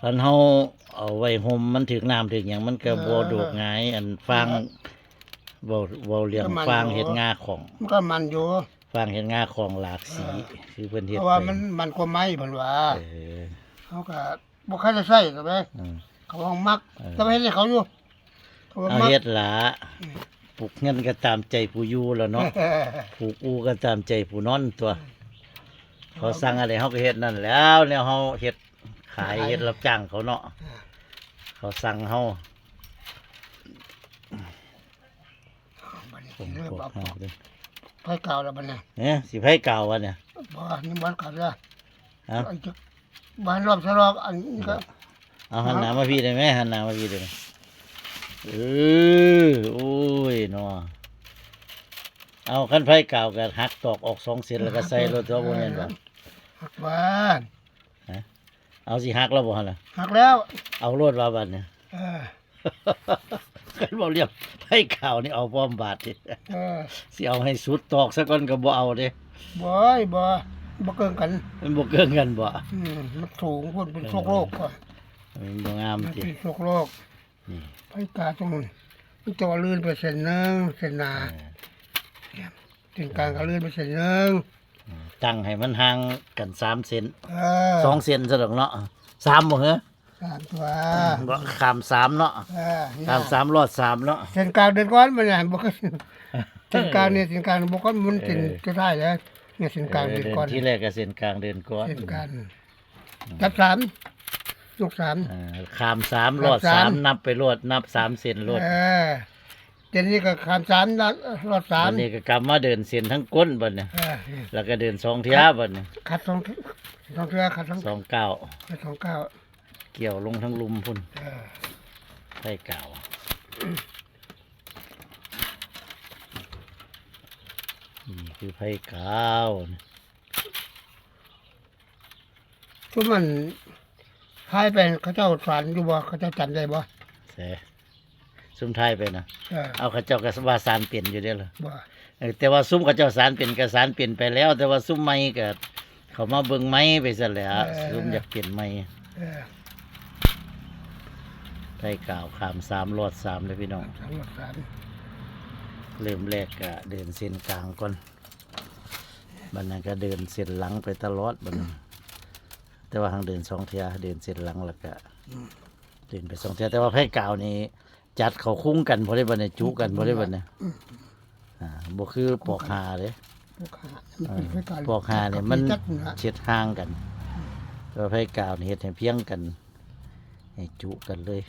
คันเฮาเอาไว้ห่มมันถึกน้ำถึกหยังมันก็บ่โดกง่าย อันฟางบ่บ่เลี้ยงฟางเฮ็ดงาของ มันก็มันอยู่ฟางเฮ็ดงาของหลากสี คือเพิ่นเพเฮ็ดราะว่าไปมันมันก็ไม้เพิ่นว่าเออเขาก็บ่ค่อยได้ใช้ก็ไปอืมเขาว่ามักเออจะไปให้เขาอยู่เขาว่าเอามักเฮ็ดหลาปลูกเงินก็ตามใจผู้อยู่แล้วเนาะปลูกอูก็ตามใจผู้นอนตัว เขาสั่งอะไรเฮาก็เฮ็ดนั่นแหล้วแนวเฮาเฮ็ด ขายเฮ็ดรับจ้างเขาเนาะเขาสั่งเฮาบัดนี้ผมเริ่มกดเอาเฮาเด้อไฟเก่าแล้วบัดนี้เนี่ยสิไผเก่าวะเนี่ยบ่นี่บ้านเก่าแล้วเอาไอ้จักบ้านรอบสลอกอันนี้ก็เอาหันหน้ามาพี่ได้ไหมหันหน้ามาพี่ได้ไหมเออโอ้ยเนาะเอาคันไผเก่าวก็หักตอกออกสองเส้นแล้วก็ใส่รถตัวบ่แม่นบ่หักบ้าน เอาสิหักแล้วบ่หั่นล่ะหักแล้ว เอารถว่าบัดเนี่ยเออคันบ่เรียบไผเก่าวนี่เอาพร้อมบาทดิเออสิเอาให้สุดตอกซะก่อนก็บ่เอาเด้บ่อยบ่บ่เกินกัน มันบ่เกินกันบ่อืมมันสูงพุ่นเป็นโชคโลกก่อนมันบ่งามมันติเป็นโชคโลกนี่ไฟกาตรงนั้นมันจะว่าลื่นไปเส้นหนึงเส้นหนาเออเส้นกลางก็ลื่นไปเส้นหนึง ตั้งให้มันห่างกัน3เซนเออสองเซนซะดอกเนาะสามบ่เหรอสามตัวบ่ขามสามเนาะเออนี่ขามสามรอดสามเนาะ เส้นกลางเดินก้อนมันเนี่ยบ่ก็เส้นกลางเนี่ยเส้นกลางบ่ก็มันเส้นจะได้แล้วเนี่ยเส้นกลางเออเดินเดินก้อนที่แรกก็เส้นกลางเดินก่อนเส้นกลางจับสามลูกสามเออขามสามรอดขามสาสามม นับไปรอดนับสามเซนรอดเออ เจนนี้ก็ขามสามรอดรอดสามอันนี้ก็กลับมาเดินเส้นทั้งก้นบัดเนี่ยเออแล้วก็เดินสองเที่ยบัดเนี่ยขัดสองสองเทือขัดสองสองเก้าขัดสองเก้าเกี่ยวลงทั้งลุมพุ่นเออใช่เก่านี่คือไผ่เก่าทุกมันทายเป็นเขาเจ้าสอนอยู่บ่เขาเจ้าจำได้บ่เส ซุ่มท้ายไปนะเออเอาเข้าเจ้าก็ว่าสารเปลี่ยนอยู่เด้อล่ะบ่เออแต่ว่าซุ้มเข้าเจ้าสารเปลี่ยนก็สารเปลี่ยนไปแล้ว แต่ว่าซุ้มใหม่ก็เขามาเบิ่งไม้ไปซะแล้วซุ้มอยากเปลี่ยนไม้เออไผ่เก่าขามสามรอดสามเลยพี่น้อง สามรอดสามเริ่มแรกก็เดินเส้นกลางก่อนบัดนั้นก็เดินเส้นหลังไปตลอดบัดนั้นแต่ว่าทางเดินสองเทียเดินเส้นหลังแล้วก็เดินไปสองเทียแต่ว่าไผ่กาวนี่ จัดเขาคุ้งกันพอได้บัดนี้จุกันพอได้บัดนี้อ่าบ่คือปอกหาเลยพวกหามันเป็นไฟการปอกหาเนี่ยมันจัดนะเช็ดห่างกันแต่ว่าไผ่กาวนี่เฮ็ดให้เพียงกันให้จุกันเลย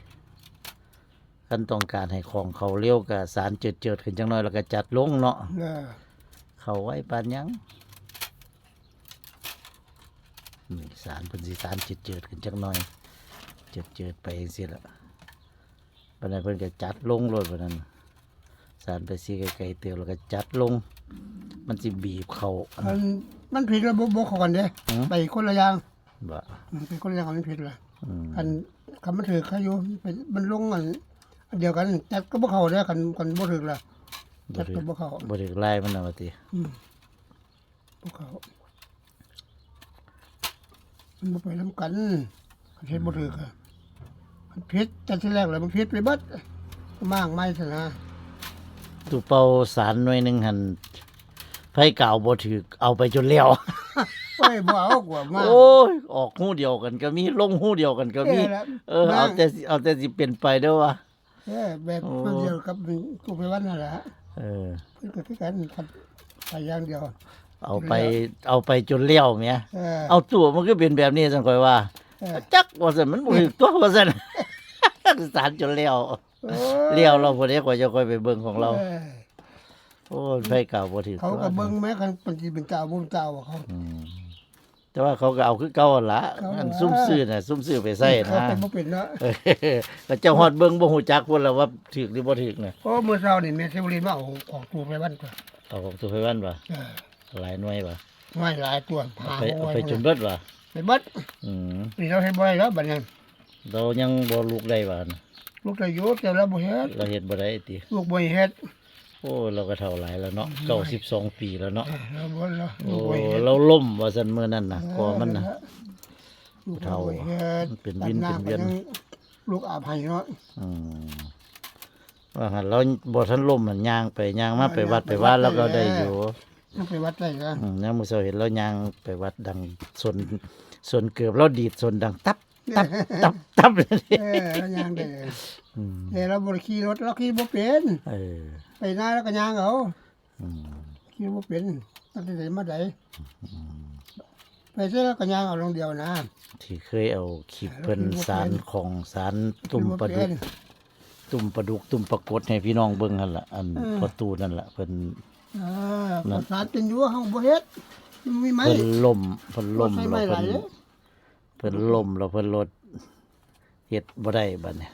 ขั้นต้องการให้ของเขาเร็วกับสารเจิดเจิดๆขึ้นจังน้อยแล้วก็จัดลงเนาะเออเขาไว้ปานหยังนี่สารเพิ่นสิสารเจิดเจิดๆขึ้นจังหน่อยเจิดเจิดๆไปจังซี่ละ บัดนั้นเพิ่นก็จัดลงโลดบัดนั้นสารไปสิไกลๆเตียวแล้วก็จัดลง มันสิบีบเขามันมันผิดระบบบ่เข้ากันเด้หือไปคนละอย่างบ่มันเป็นคนละอย่างมันผิดละอืมคันคันมันถือเขาอยู่เป็นมันลงอันอันเดียวกันจัดก็บ่เข้าเด้อคันคันบ่ถือละบ่จัดถึก็กบ่เข้าบ่ถึกไล่มันน่ะว่าติอืมบ่เข้ามันบ่ไปนํกันคันเฮ็ดบ่ถืออะ มันผิดแต่ที่แรกแล้วมันผิดไปเบิดมากไม่ซะนะตู้เป่าสารหน่วยหนึงหั่นไผกาวบ่ถึกเอาไปจนแล้วโอ้ยบ่เอากว่ามาโอ้ยออกหูเดียวกันก็มีลงหูเดียวกันก็มีแหละเออเอาแต่สิเอาแต่สิเปลี่ยนไปเด้อวะเออแบบโอ้มันเดียวกับกูไปวันนั่นแหละเออเพิ่นก็คือกันครับไปอย่างเดียวเอาไปเอาไปจนเลี้ยวเมียเออเอาตัวมันก็เป็นแบบนี้สังคอยว่าเออจักว่าซั่นมันบ่ถึกตัวว่าซั่น สารจนเลี้ยวโอ้เลี้ยวเราบ่ได้กว่าจะค่อยไปเบิ่งของเราออโอ้ยไผเก่าบ่ถึกเขาตัวก็เบิ่งแม้คันเป็นสิเป็นเจ้าบุญเจ้าเขา อืมแต่ว่าเขาก็เอาคือเก่าหั่นล่ะเขาอันว่าซุ่มซื้อน่ะซุ่มซื้อไปใส่เขานะเป็นบ่เป็นเนาะเออแล้วเจ้าฮอดเบิ่งบ่ฮู้จักพุ่นแล้วว่าถึกหรือบ่ถึกน่ะโอ้มื้อเช้านี่แม่เซบุรีมาเอาของกูไปวันก่อนเอาของตัวไปวันบ่เออหลายหน่วยบ่ไม่หลายตัวหาไปเอาไว้ไปจนเบิดบ่ไปเบิดอืมนี่เราเฮ็ดบ่ได้แล้วบัดนี้ เรายังบ่ลูกได้บ่นะลูกได้อยู่แต่เราบ่เฮ็ดเราเฮ็ดบ่ได้ติลูกบ่เฮ็ดโอ้เราก็เท่าหลายแล้วเนาะเก้าสิบสองปีแล้วเนาะเออเราบ่เราโอ้ลูกบ่เฮ็ดเราล่มว่าซั่นมื้อนั้นน่ะกอมันน่ะลูกเฒ่าบ่เฮ็ดเป็นวินเป็นเวียนตัดหาก็งลูกอาภัยเนาะอืมว่าหันเราบ่ทันล่มมันย่างไปย่างมาไปวัดไปว่าแล้วก็ได้อยู่ต้องไปวัดได้นะอืมยังมื้อเช้าเห็นเราย่างไปวัดดังสนสนเกือบเราดีดสนดังตับ ตับตับตับเลยเออแล้วย่างได้อืมเออเราบ่ได้ขี่รถเราขี่บ่เป็นเออไปหน้าแล้วก็ย่างเอาอืมขี่บ่เป็นตั้งแต่ไหนมาไดไปเสร็จแล้วก็ย่างเอาลงเดียวนะ ที่เคยเอาขีบเพิ่นสารของสารตุ่มปลาดุขี่กบ่เนตุ่มปลาดุกตุ่มปลากดให้พี่น้องเบิ่งหั่นล่ะอันเออ ประตูนั่นล่ะเพิ่น เออประสาทเป็นอยู่เฮาบ่เฮ็ดมันมีไหม เพิ่นล่มเพิ่นล่มใส่แล้ไม้วหเพิ่ลายนเด้อ เพิ่นล่มแล้วเพิ่นรถเฮ็ดบ่ได้บัดเนี้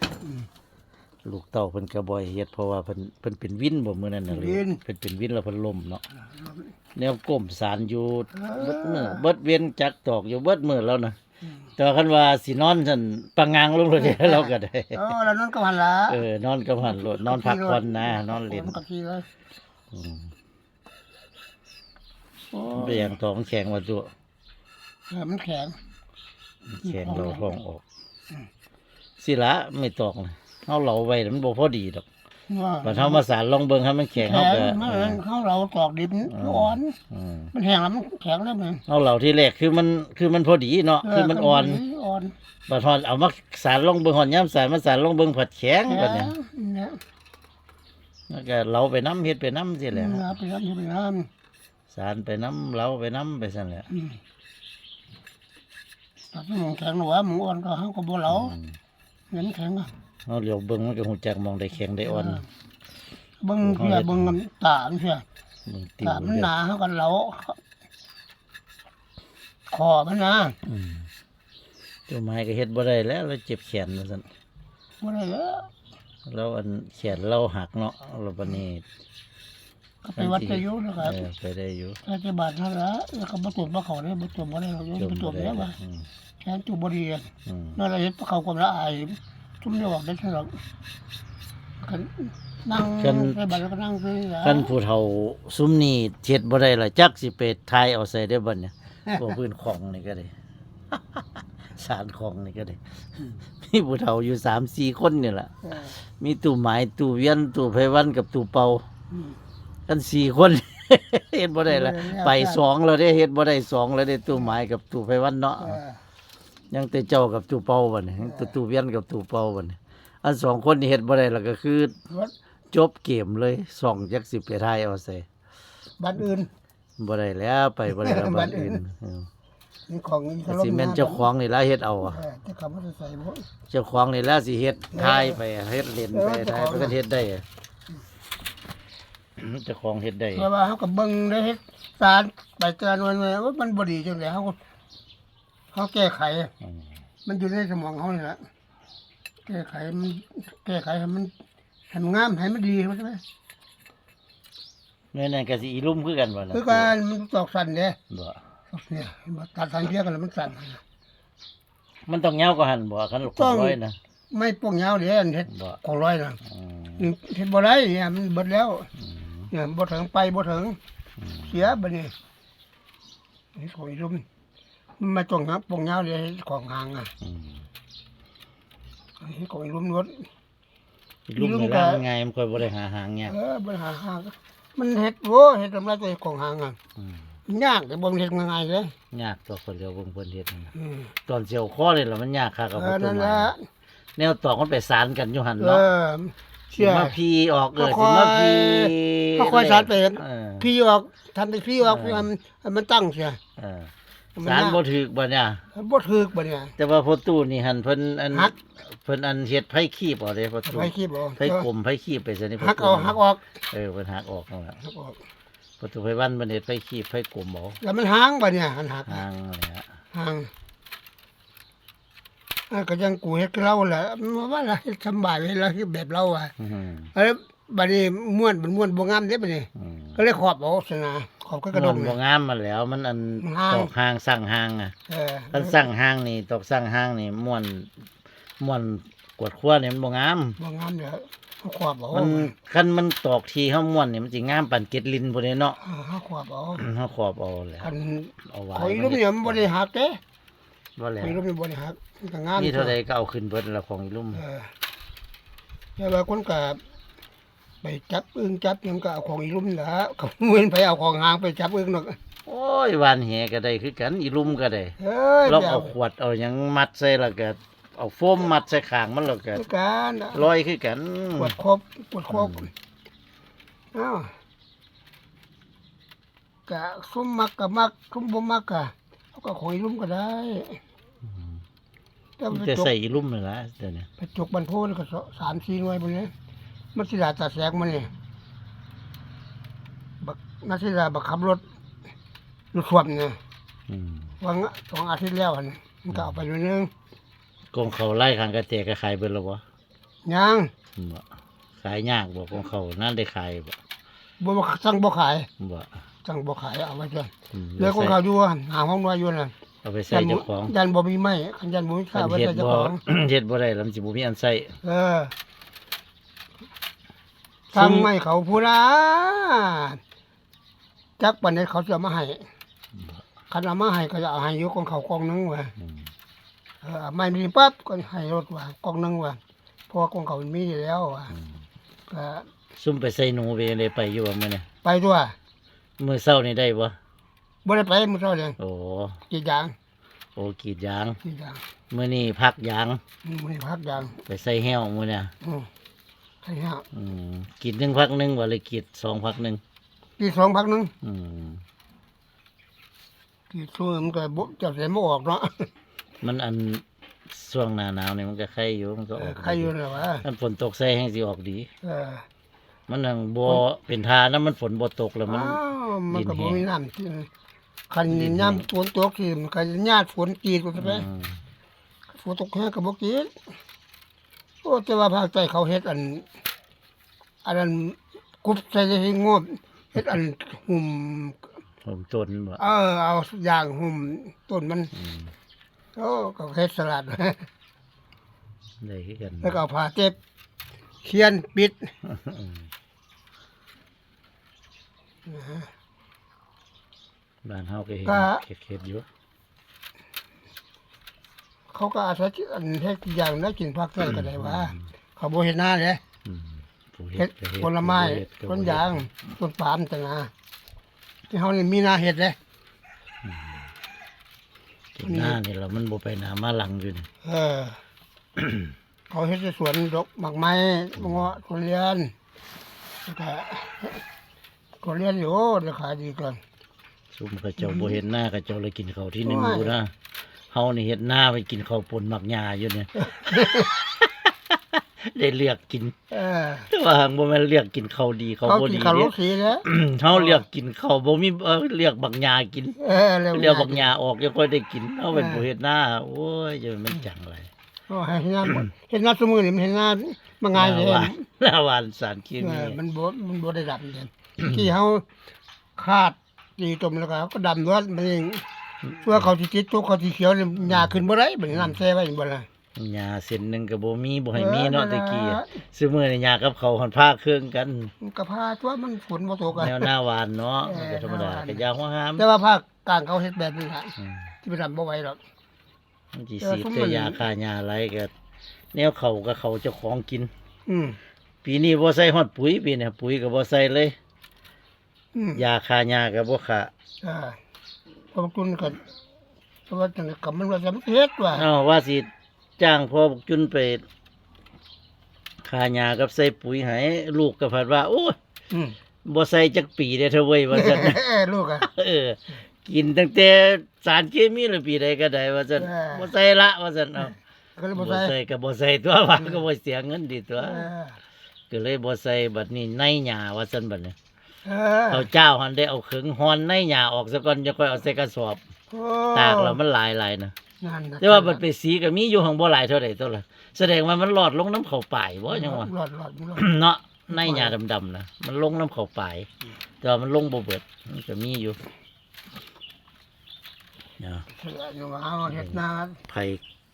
ลูกเต้าเพิ่นก็บ่ให้เฮ็ดเพราะว่าเพิ่นเพิ่นเป็นวินบ่มื้อนั้นน่ะเลยเพิ่นเป็นวินแล้วเพิ่นล่มเนาะแนวก้มสารอยู่เบิดมื้อเบิดเวียนจักตอกอยู่เบิดมื้อแล้วนะแต่ว่าคันว่าสินอนซั่นปังงางลงเลยเราก็ได้ เออแล้วนั่นก็หันละเออนอนกับหันรถนอนพักผ่อนนะนอนเล่นก็ขี่เลยอืมโอ้ไปอย่างท้องแข็งว่าตัวเออมันแข็ง แข็งเราท้องออกสิละไม่ตอกนะเอาเหลาไว้แล้วมันบ่พอดีดอกว่าบัดเฮามาสารลองเบิ่งให้มันแข็งแข็เฮางก็มันเขาเราตอกดินอ่อนอืมมันแห้งแล้วมันแข็งแล้วมันเอาเหลาที่แรกคือมันคือมันพอดีเนาะคือมันอ่อนอ่อนบัดฮอดเอามาสารลองเบิ่งฮอดยามสารมาสารลองเบิ่งผัดแข็งบัดเนี้ยเนี่ยแล้วก็เหลาไปน้ำเฮ็ดไปน้ำสิแหละเอาไปน้ำไปน้สารไปน้ำเหลาไปน้ำไปซั่นแหละำอืมตัดหมู แข็งหรือว่าหมูอ่อนก็เขาก็บ่เหลาอืมเงินแข็งอะเอาเหลียวเบิ่งมันก็ฮู้จักมองได้แข็งได้อ่อนเบิ่งเพื่อเบิ่งน้ำตาเพื่อเบิ่งติวตามันหนาเขาก็เหลาคอมันนะอืมตัวไม้ก็เฮ็ดบ่ได้แล้วเราเจ็บแขนว่าซั่นบ่ได้แล้วเราอันแขนเราหักเนาะเราบัดนี้ ก็ไปวัดไปอยุ่นะครับเออไปได้อยู่ถ้าจะบาดเท่าละแล้วก็บ่ตุ่มบ่เขาได้บ่ตุ่มบ่ได้เขาอยู่จมบ่ตุ่บ่มได้แล้วว่าอืมแค่ตุ่มบ่ดีอะอืมนั่นแหละเฮ็ดเขาความละอายทุ่มเดียวออกได้เท่าไหร่กันนั่งไปบัดแล้วก็นั่งไปแล้วคันผู้เฒ่าซุมนี้เฮ็ดบ่ได้ล่ะจักสิไปทายเอาใส่ได้บ่เนี่ยพวกพื้นของนี่ก็ได้สารของนี่ก็ได้มีผู้เฒ่าอยู่3-4คนนี่ล่ะเออมีตู้ไม้ตู้เวียนตู้ไผวันกับตู้เป่าอืม กันสี่คนเฮ็ดบ่ได้ละเออแล้วไปสองแล้วได้เฮ็ดบ่ได้สองแล้วได้ตู้ไม้กับตู้ไผวันเนาะเออยังแต่เจ้ากับตู้เป่าบัดนี้ยังแต่ตู้เวียนกับตู้เป่าบัดนี้อันสองคนนี่เฮ็ดบ่ได้แล้วก็คือวัดจบเกมเลยสองจักสิไปทายเอาใส่บัดอื่นบ่ได้แล้วไปบ่ได้แล้วบับ้าดนอื่อื่นนเออนี่ของนี่สิแม่นเจ้าของนี่ล่ะเฮ็ดเอาอะเออแต่คำว่าจะใส่บ่เจ้าของนี่ล่ะสิเฮ็ดทายไปอะเฮ็ดเล่นไปเออเจ้าทายของไปก็เฮ็ดได้อะ เจ้าของเฮ็ดได้เพราะว่าเขาก็เบิ่งได้เฮ็ดสารไปเตือนวันว่ามันบ่ดีจังได๋เขาก็เขาแก้ไข อืมมันอยู่ในสมองเขานี่แหละแก้ไขมันแก้ไขให้มันให้มันงามให้มันดีเข้าใจไหมแม่นั่นก็สิอีลุ่มคือกันบ่ล่ะคือการมันตอกสั่นเด้บ่เนี่ยเห็นบ่ตัดทางเทียกันแล้วมันสั่น มันต้องยาวกว่าหั่นบ่คันลูกต้อง ร้อยนะไม่ป้องยาวเด้อันเฮ็ดบ่ของร้อยน่ะอืมนี่เฮ็ดบ่ได้เนี่ยมันเบิดแล้ว อืม เนี่ยบ่ถึงไปบ่ถึงเสียบัดนี้เฮ็ดของอีลุมมันมาต้องหาป้องยาวเด้เฮ็ดของห่างอะอืมเฮ็ดของอีลุมรถลูกลูกในก็ร่างง่ายมันค่อยบ่ได้หาหางยากเออบ่หาห่างมันเฮ็ดโว้เฮ็ดทำไรตัวของห่างอะอืมยากแต่บ่มันเฮ็ดง่ายๆเลยยากตัวคนเดียวเบิ่งเพิ่นเฮ็ดนั่นน่ะอืมตอนเสียวคอนี่ล่ะมันยากคักกับเอบ่อต้นั่นนแหไม้ละแนวตอกมันไปสารกันอยู่หั่นเอเนาะอสิ เชื่อ มาพีออกเออค่สิอยๆมาพีค่อยๆสารไปเออพี่ออกทำเป็นพี่ออกให้มันให้มันตั้งเสียเออให้มันสารยากบ่ถึกบ่เนี่ยบ่ถึกบ่เนี่ย แต่ว่าพอตู้นี่หั่นเพิ่นอันหัก เพิ่นอันเฮ็ดไผคีบเอาเด้พอตู้ไปคิดบ่ไผกลมไผคีบไปซะนี่พหักตู้เอาหักออกเออเพิ่นหักออกนั่นล่ะหักออก พอตู้ไผวันเพิ่นเฮ็ดไผคีบไผกลมเอาแล้วมันหางบ่เนี่ยมันหักหางนั่นแหละหางอะ ก็ยังกูเฮ็ดกับเราแหละมันว่าเราเฮ็ดสำบายเวลาเฮ็ดแบบเราอะอืมแล้วบัดนี้ม้วนมันม้วนบ่งามเด้บัดนี้อืมก็เลยขอบเอาสนะขอบก็กระดม่งวนบ่เนี่ยงามมาแล้ว มันอันห่างตอกหางสั่งหางอะเออคันสั่งหางนี่ตอกสั่งหางนี่ม่วนม่วนกวดขั้วนี่มันบ่งามบ่งามเด้อเขาขอบเอามันคันมันตอกทีเฮาม่วนนี่มันสิงามปานเกล็ดลิ้นพุ่นเด้เนาะเออเขาขอบเอาเฮาขอบเอาแหล้วคันเอาไว้ข่อยรู้เนี่ยมันบ่ได้หักเด้ ว่าแล้วมีรูปมีบริหารมันก็งามมีเท่าใดก็เอาขึ้นเบิดละของอีลุ่มเออแต่ว่าคนก็ไปจับอึ้งจับหยังก็เอาของอีลุ่มละเขาเว้นไปเอาของหางไปจับอึ้งเนาะโอ้ยวานแหก็ได้คือกันอีลุ่มก็ได้เอ้ยเราแบบเอาขวดเอาหยังมัดใส่แล้วก็เอาโฟมมัดใส่ข้างมันแล้วก็คือการลอยคือกันปวดครบปวดครบอ้าวกะสมมักกะมักสมบ่มักกะเอา ก็ของอีลุ่มก็ได้แต่มันไปจะจกใส่อีลุ่มนั่นล่ะเดี๋ยวนี้ไปจกบันโพนี่ก็สามสี่หน่วยไปเลยมันสิดาตาแสงมันนี่บักนักสิดาบักขับรถรถสวมเนี่ยอืมวันสองอาทิตย์แล้วหั่นมันก็เอาไปหน่วยหนึงกองเขาไล่ข้างกระแตก็ขายเบิดแล้วบ่ยังอืมบ่ขายยากบ่กองเขานั่นได้ขายบ่บ่บ่สั่งบ่ขายบ่ สั่งบ่ขายเอาไว้จ้ะอืมเหลือของเขาอยู่หั่นหาห้องนอนอยู่น่ะเอาไปใส่เจ้าของยันบ่มีไม้คันยันบ่มีข้าคันวไว้เฮ็ดใส่เจ้าบ่ ของ เฮ็ดบ่ได้แล้วมันสิบ่มีอันใส่ เออสั่งไม้เขาพูละจักปันนี้เขาจะเอามาให้คันเอามาให้ก็จะเอาให้อยู่ของเขากองหนึงว่ะอืมเออไม่มีปั๊บก็ให้รถว่ากองหนึงว่ะเพราะว่ากองเขามันมีอยู่แล้วว่ะอืมก็ซุ่มไปใส่หนูไปเลยไปอยู่ว่ามื้อนี้ไปด้วย มื้อเช้านี่ได้บ่บ่ได้ไปมื้อเช้าเลยโอ้กี่ยางโอ้กรีดยางกี่ยางมื้อนี้พักยางอืมมื้อนี้พักยาง ไปใส่แห้วมื้อเนี่ยอืมใช่ฮะอืมกรีดหนึ่งพักหนึงบ่เลยกรีดสองพักหนึงกี่สองพักหนึงอืมกี่ช่วงมันก็บ่จะเสียบ่ออกเนาะมันอันช่วงหน้าหนาวนี่มันก็ไข่อยู่มันก็เออออกใครอยู่น่ะวะมันฝนตกใส่แห้งสิออกดี เออ มันนังบ่เป็นทานะมันฝนบ่ตกแล้วมัน อ้าวมันก็ดิบ่นแห้งมีน้ำที่คันน้ำฝนตกสิมันก็ญาติฝนกรีดก็ใช่ไหมอืมฝนตกแห้งก็บ่กรีดโอ้แต่ว่าภาคใต้เขาเฮ็ดอัน อันนั้นกรุบใส่ให้งบเฮ็ดอันหุ่ม ผมต้นบ่เออ เอาอย่างหุ่มต้นมันอืมโอ้ก็เฮ็ดสลัด ได้คือกันแล้วก็เอาผ้าเจ็บเขียนปิด อืม บ้านเฮาก็เห็นก็ เข็ดๆอยู่เขาก็อาศัยอันเฮ็ดอย่างนั้นกินผักใต้ก็ได้ว่า เขาบ่เฮ็ดหน้าเด้อืมผู้เฮ็ดก็ผลไม้ผู้บ่เฮ็ดก็ต้นบ่เฮ็ดยางต้นปาล์มต่างหากที่เฮานี่มีหน้าเฮ็ดเด้ต้นหน้านี่ล่ะมันบ่ไปหน้ามาหลังอยู่นี่เออ เขาเฮ็ดในสวนดอกหมากไม้มะเงาะทุเรียนแล้วก็ ทุเรียนอยู่ราคายดีก่อนซุมเขาเจ้าบ่เฮ็ดหน้าเขาเจ้าเลยกินข้าวที่หนึ่งโอ้ยอยู่นะเฮานี่เฮ็ดหน้าไปกินข้าวปนหมักหญ้าอยู่เนี่ย ได้เลือกกิน เออแต่ว่าหังบ่แม่นเลือกกินข้าวดีข้าวเขาบ่กินดีข้าวเด้ลูกสีแล้ว เฮาเลือกกินข้าวบ่มีเอ่อเลือกบักหญ้ากิน เออแล้วเลือกบักหญ้าออกยังค่อยได้กินเฮาเป็นเออผู้เฮ็ดหน้าโอ้ยจะมันจังไรโอ้ให้เฮ็ดหน้าเฮ็ดหน้าสมือนี่มันเฮ็ดหน้ามันง่ายเลยหน้าหวานหน้าหวานสารเคเอมีอมันบ่มันบ่ได้ดำเด่น ที่เฮาคาดตีต้มแล้วก็ก็ดำรวดมันเองเพื่อเขาสิติดตัวเขาสิเขียวนี่หญ้าขึ้นบ่ได้บัดนี้น้ำแช่ไว้บ่ล่ะหญ้าเส้นหนึงก็บ่มีบ่ให้มีเออเนาะนั่ตะนล่ะ กี้อะซื้อมื้อนี่หญ้ากับเขาวหันพาเครื่องกัน มันก็พาตัวมันฝนบ่ตกอะ แนวหน้าหวานเนาะเออมันก็ธรรมดาหน้าหวาน ก็อยาหัวหามแต่ว่าภาคกลางเขาเฮ็ดแบบนี้ล่ะอืมที่ไปทำบ่ไหวหรอก มันสิเออสีดซุมแต่มันยาฆ่าหญ้าอะไรก็แนวเขาก็เขาเจ้าของกิน อืมปีนี้บ่ใส่ฮอดปุ๋ยปีนี้ปุ๋ยก็บ่ใส่เลย อืมยาฆ่าหญ้าก็บ่ฆ่าอ่าเพราะบางคนก็เพราะว่าจังก็มันว่าจะมันเฮ็ดว่าเอ้าว่าสิจ้างพ่อบุกจุนไปฆ่าหญ้ากับใส่ปุ๋ยให้ลูกก็พัดว่า โอ้ยอืมบ่ใส่จักปีเด้อเธอเว้ยว่าซั่น เออลูกอะ เออ กินตั้งแต่สารเคมีเลยปีใดก็ได้ว่าซั่นเออบ่ใส่ละว่าซั่นเอ้าก็เลยบ่บ่ใส่ใส่ก็บ่ใส่ตัวว่าก็บ่เสียเงินดีตัว เออก็เลยบ่ใส่บัดนี้ในหญ้าว่าซั่นบัดนี้ เออเขาเจ้าหันได้เอาขึงฮอนในหญ้าออกซะก่อนจะค่อยเอาใส่กระสอบโอ้ตากแล้วมันหลายหลายนะนั่นน่ะแต่ว่ามันไปสีก็มีอยู่ของบ่หลายเท่าใดตัวละแสดงว่ามันหลอดลงน้ำเขาป่ายบ่ยังวะหลอดหลอดหลอดเนาะในหญ้าดำๆนะมันลงน้ำเขาป่ายแต่ว่ามันลงบ่เบิดมันก็มีอยู่เนาะเสืออยู่มาเอาเฮ็ดนาไผ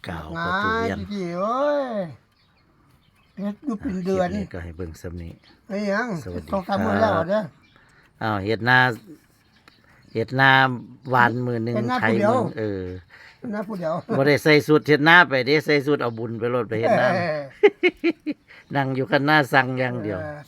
กาวงาประตูนเวียนที่โอ้ยเฮ็ดอยู่เป็นเดือนคลิปนี้ก็ให้เบิ่งซำนี้ไอ้หยังสวัสดีต้องครับทำมื้ อแล้วเด้ออ้าวเฮ็ดนาเฮ็ดนาหวานมือหนึงเฮ็ดนาไถผู้เดียว มือเออนะผู้เดียวบ่ได้ใส่สูตรเฮ็ดนาไปเด้ใส่สูตรเอาบุญไปโลดไปเฮ็ดนาเออนั่งอยู่กันหน้าสั่งอย่างเดียว ออ